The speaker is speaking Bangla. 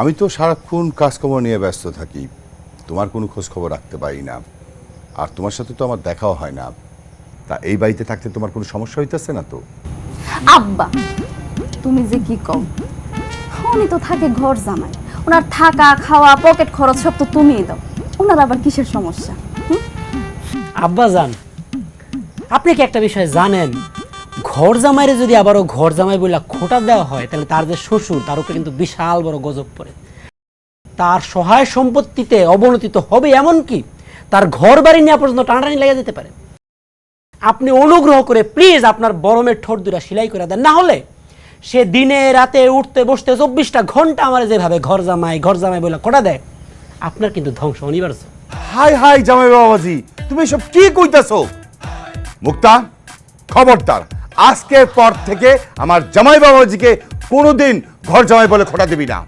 আমি তো সারাক্ষণ কাজকর্ম নিয়ে ব্যস্ত থাকি। তোমার কোনো খোঁজ খবর রাখতে পারি না। আর তোমার সাথে তো আমার দেখাও হয় না। তা এই বাড়িতে থাকতে তোমার কোনো সমস্যা হইতেছে না তো? আব্বা তুমি যে কি কও? উনি তো থাকে ঘর জামাই। ওনার থাকা খাওয়া পকেট খরচ সব তো তুমিই দাও। ওনার আবার কিসের সমস্যা আব্বা যান আপনি কি একটা বিষয় জানেন? ঘর জামাইরে যদি আবারও ঘর জামাই বলে খোটা দেওয়া হয়, তাহলে তার যে শ্বশুর, তার উপরে কিন্তু বিশাল বড় গজব পড়ে। তার সহায় সম্পত্তিতে অবনতি তো হবে এমন কি? তার ঘর বাড়ি নেওয়া পর্যন্ত টানাটানি লেগে যেতে পারে। আপনি অনুগ্রহ করে প্লিজ আপনার বরমের ঠোঁট দুটা সেলাই করে দেন। না হলে সে দিনে, রাতে, উঠতে, বসতে চব্বিশটা ঘণ্টা আমার যেভাবে ঘর জামাই ঘর জামাই বলে খোটা দেয়, আপনার কিন্তু ধ্বংস অনিবার্য। হাই হাই, জামাই বাবাজি, তুমি এসব কি কইতাছো? মুক্তা খবরদার। আজকের পর থেকে আমার জামাই বাবাজিকে কোনোদিন ঘর জামাই বলে খোটা দিবি না।